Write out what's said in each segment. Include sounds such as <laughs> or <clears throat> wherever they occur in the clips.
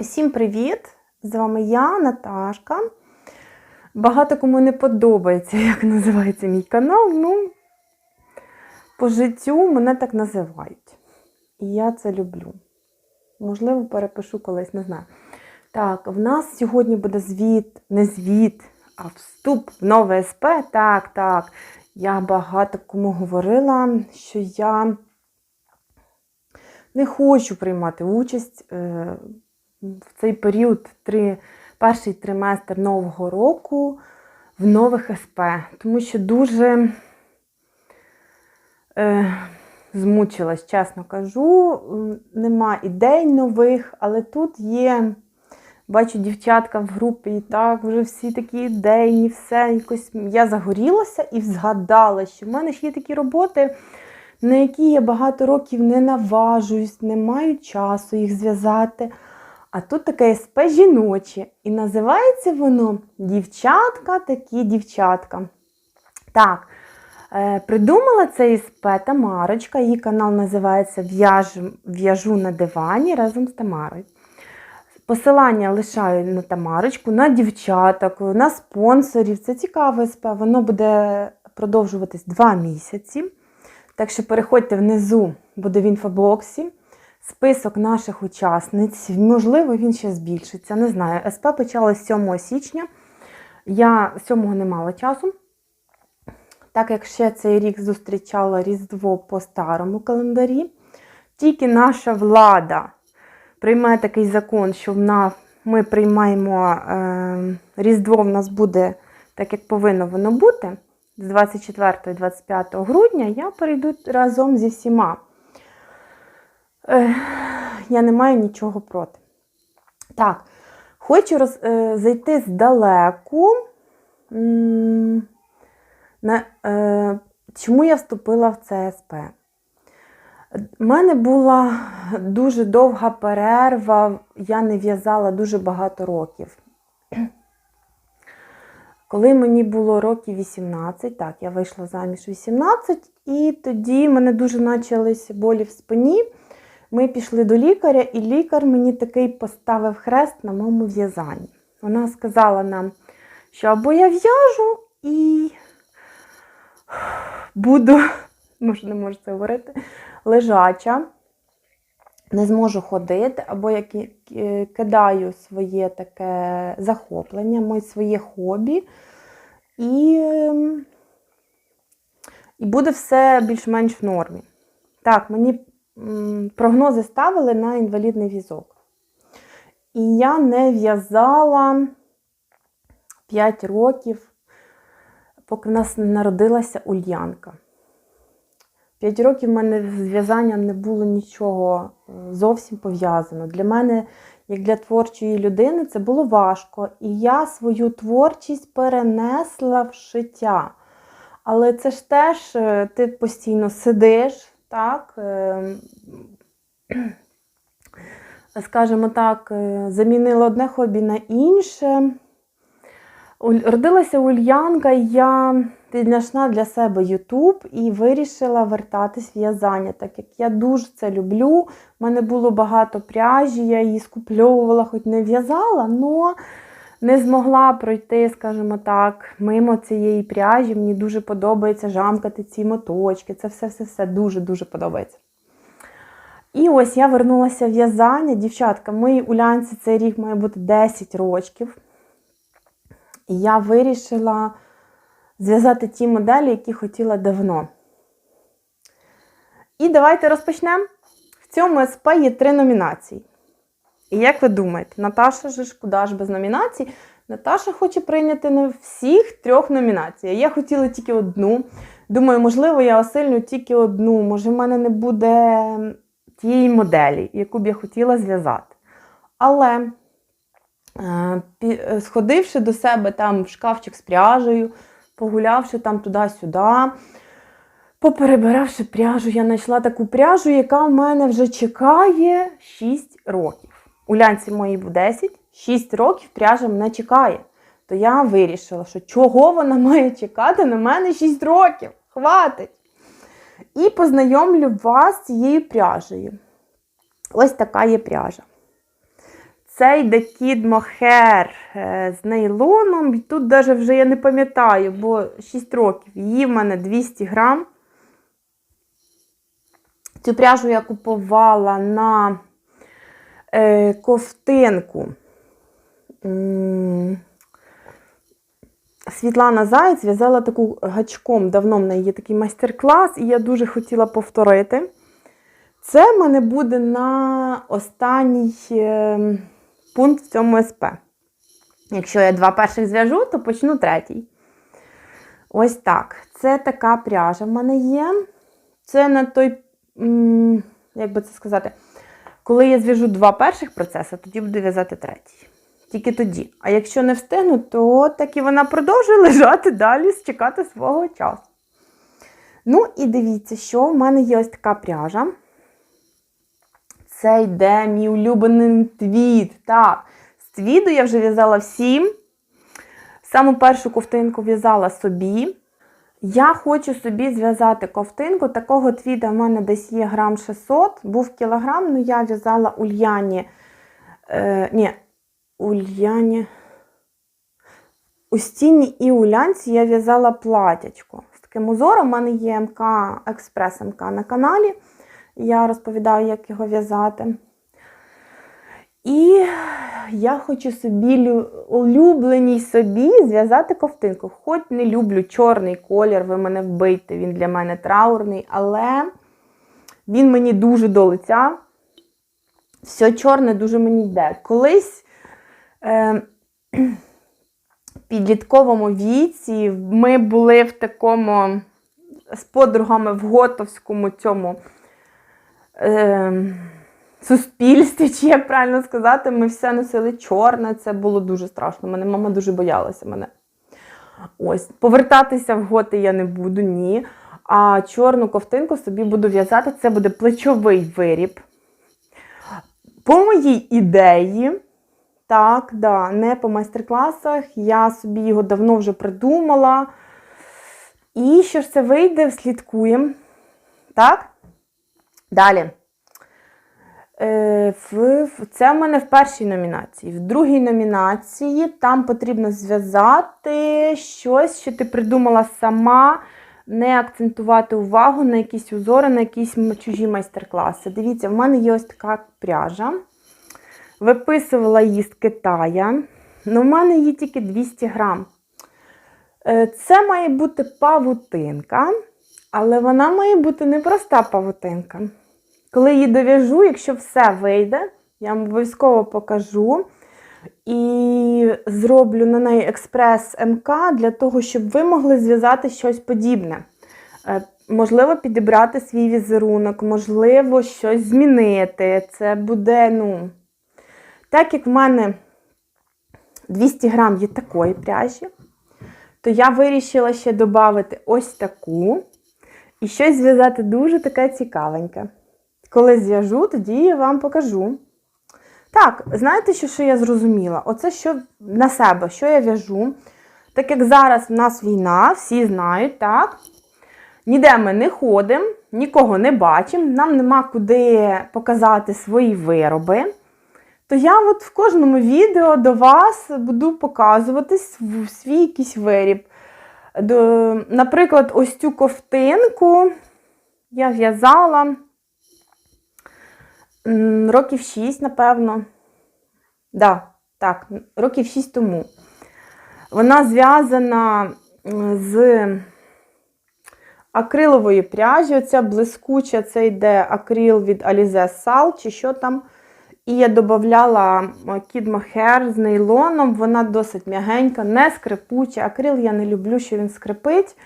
Всім привіт! З вами я, Наташка. Багато кому не подобається, як називається мій канал. Ну, по життю мене так називають. І я це люблю. Можливо, перепишу колись, не знаю. Так, в нас сьогодні буде звіт, не звіт, а вступ в нове СП. Так, так. Я багато кому говорила, що я не хочу приймати участь е, в цей період, три, перший триместр нового року в нових СП, тому що дуже е, змучилась, чесно кажу. Нема ідей нових, але тут є. Бачу дівчатка в групі, і так, вже всі такі ідейні, все. Якось я загорілася і згадала, що в мене ж є такі роботи, на які я багато років не наважуюсь, не маю часу їх зв'язати. А тут таке СП жіноче. І називається воно Дівчатка такі дівчатка. Так, е, придумала це СП Тамарочка. Її канал називається «В'яжу- на дивані разом з Тамарою. Посилання лишаю на Тамарочку, на дівчаток, на спонсорів. Це цікаве СП. Воно буде продовжуватись два місяці. Так що переходьте внизу, буде в інфобоксі. Список наших учасниць. Можливо, він ще збільшиться. Не знаю. СП почалось 7 січня. Я 7 не мала часу. Так як ще цей рік зустрічала Різдво по старому календарі. Тільки наша влада приймає такий закон, що в нас ми приймаємо е, Різдво в нас буде так, як повинно воно бути. З 24 і 25 грудня я перейду разом зі всіма. Я не маю нічого проти. Так, хочу роз, е, зайти здалеку. На, е, чому я вступила в ЦСП? У мене була дуже довга перерва, я не в'язала дуже багато років. Коли мені було років 18, так, я вийшла заміж 18, і тоді в мене дуже почалися болі в спині. Ми пішли до лікаря, і лікар мені такий поставив хрест на моєму в'язанні. Вона сказала нам, що або я в'яжу і буду, може, не можу це говорити, лежача, не зможу ходити, або я ки- ки- кидаю своє таке захоплення, моє своє хобі, і, ем, і буде все більш-менш в нормі. Так, мені прогнози ставили на інвалідний візок. І я не в'язала 5 років, поки в нас народилася Ульянка. 5 років в мене з в'язанням не було нічого е, зовсім пов'язано. Для мене, як для творчої людини, це було важко. І я свою творчість перенесла в шиття. Але це ж теж е, ти постійно сидиш, так? е, <clears throat> Скажімо так, е, замінила одне хобі на інше. Родилася Ульянка, я піднайшла для себе Ютуб і вирішила вертатись в в'язання, так як я дуже це люблю. У мене було багато пряжі, я її скупльовувала, хоч не в'язала, але не змогла пройти, скажімо так, мимо цієї пряжі. Мені дуже подобається жамкати ці моточки. Це все-все-все дуже-дуже подобається. І ось я вернулася в в'язання. Дівчатка, моїй улянці цей рік має бути 10 років. І я вирішила зв'язати ті моделі, які хотіла давно. І давайте розпочнемо. В цьому СП є три номінації. І як ви думаєте, Наташа же ж куди ж без номінацій? Наташа хоче прийняти на всіх трьох номінацій. Я хотіла тільки одну. Думаю, можливо, я осильню тільки одну. Може, в мене не буде тієї моделі, яку б я хотіла зв'язати. Але е, сходивши до себе там в шкафчик з пряжею, погулявши там туди-сюди, поперебиравши пряжу, я знайшла таку пряжу, яка в мене вже чекає 6 років. У лянці моїй був 10, 6 років пряжа мене чекає. То я вирішила, що чого вона має чекати на мене 6 років. Хватить! І познайомлю вас з цією пряжею. Ось така є пряжа. Це йде кід мохер е, з нейлоном. І тут навіть вже я не пам'ятаю, бо 6 років. Її в мене 200 грам. Цю пряжу я купувала на е, ковтинку. Світлана Заєць в'язала таку гачком, давно в неї є такий майстер-клас, і я дуже хотіла повторити. Це в мене буде на останній е, пункт в цьому СП. Якщо я два перших зв'яжу, то почну третій. Ось так. Це така пряжа в мене є. Це на той, як би це сказати, коли я зв'яжу два перших процеси, тоді буду в'язати третій. Тільки тоді. А якщо не встигну, то так і вона продовжує <laughs> лежати далі, чекати свого часу. Ну, і дивіться, що в мене є ось така пряжа. Це йде мій улюблений твіт. Так, з твіду я вже в'язала всім. Саму першу ковтинку в'язала собі. Я хочу собі зв'язати ковтинку. Такого твіда в мене десь є грам 600, був кілограм, але я в'язала Ульяні. Е, ні, Ульяні. У стіні і улянці я в'язала платячко. З таким узором У мене є МК, експрес МК на каналі. Я розповідаю, як його в'язати. І я хочу собі улюбленій собі зв'язати ковтинку. Хоч не люблю чорний колір, ви мене вбийте, він для мене траурний, але він мені дуже до лиця. Все чорне дуже мені йде. Колись е, підлітковому віці ми були в такому з подругами в готовському цьому е, суспільстві, <laughs> чи як правильно сказати, ми все носили чорне, це було дуже страшно. Мене мама дуже боялася мене. Ось, повертатися в готи я не буду, ні. А чорну ковтинку собі буду в'язати. Це буде плечовий виріб. По моїй ідеї, так, да, не по майстер-класах, я собі його давно вже придумала. І що ж це вийде, слідкуємо. Так? Далі. Е, це в мене в першій номінації. В другій номінації там потрібно зв'язати щось, що ти придумала сама, не акцентувати увагу на якісь узори, на якісь чужі майстер-класи. Дивіться, в мене є ось така пряжа. Виписувала її з Китая. але в мене її тільки 200 грам. Е, Це має бути павутинка, але вона має бути не проста павутинка. Коли її дов'яжу, якщо все вийде, я вам обов'язково покажу. І зроблю на неї експрес МК для того, щоб ви могли зв'язати щось подібне. Е, Можливо, підібрати свій візерунок, можливо, щось змінити. Це буде, ну, так як в мене 200 грам є такої пряжі, то я вирішила ще додати ось таку і щось зв'язати дуже таке цікавеньке. Коли зв'яжу, тоді я вам покажу. Так, знаєте, що, що я зрозуміла? Оце що на себе, що я в'яжу. Так як зараз в нас війна, всі знають, так? Ніде ми не ходимо, нікого не бачимо, нам нема куди показати свої вироби. То я от в кожному відео до вас буду показувати свій якийсь виріб. Наприклад, ось цю ковтинку я в'язала років 6, напевно. Да, так, років 6 тому. Вона зв'язана з акрилової пряжі. Оця блискуча, це йде акрил від Alize Sal, чи що там. І я додавала Kid Mohair з нейлоном, вона досить м'ягенька, не скрипуча. Акрил я не люблю, що він скрипить.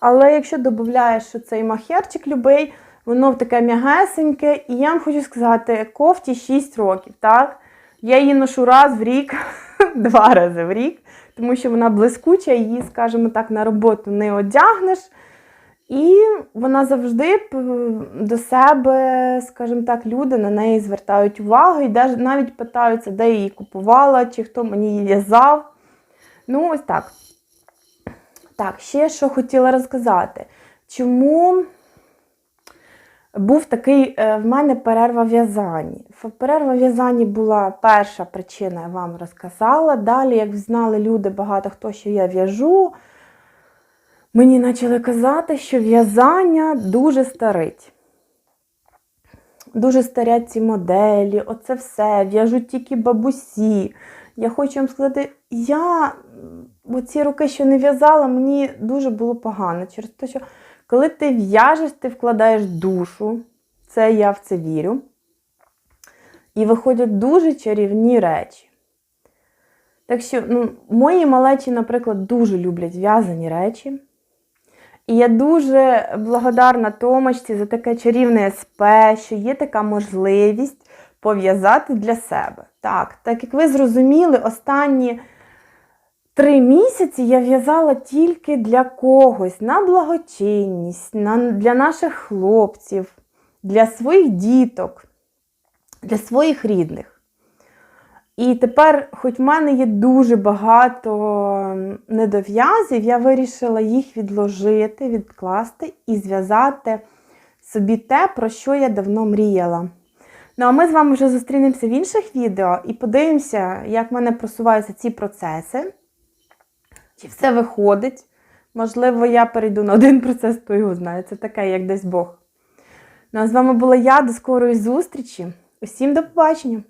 Але якщо додаєш цей махерчик любий, воно таке м'ягесеньке. І я вам хочу сказати, кофті 6 років. так? Я її ношу раз в рік, <laughs> два рази в рік, тому що вона блискуча, її, скажімо так, на роботу не одягнеш. І вона завжди до себе, скажімо так, люди на неї звертають увагу і навіть питаються, де я її купувала, чи хто мені її в'язав. Ну, ось так. Так, ще що хотіла розказати. Чому був такий е, в мене перерва в'язанні. Перерва в'язанні була перша причина, я вам розказала. Далі, як знали люди, багато хто, що я в'яжу, мені почали казати, що в'язання дуже старить. Дуже старять ці моделі, оце все, в'яжуть тільки бабусі. Я хочу вам сказати, я оці роки, що не в'язала, мені дуже було погано. Через те, що коли ти в'яжеш, ти вкладаєш душу, це я в це вірю. І виходять дуже чарівні речі. Так що, ну, мої малечі, наприклад, дуже люблять в'язані речі. І я дуже благодарна Томочці за таке чарівне СП, що є така можливість пов'язати для себе. Так, так як ви зрозуміли, останні три місяці я в'язала тільки для когось на благочинність, на, для наших хлопців, для своїх діток, для своїх рідних. І тепер, хоч в мене є дуже багато недов'язів, я вирішила їх відложити, відкласти і зв'язати собі те, про що я давно мріяла. Ну а ми з вами вже зустрінемося в інших відео і подивимося, як в мене просуваються ці процеси. Чи все виходить? Можливо, я перейду на один процес, хто його знає. Це таке, як десь Бог. Ну а з вами була я. До скорої зустрічі. Усім до побачення!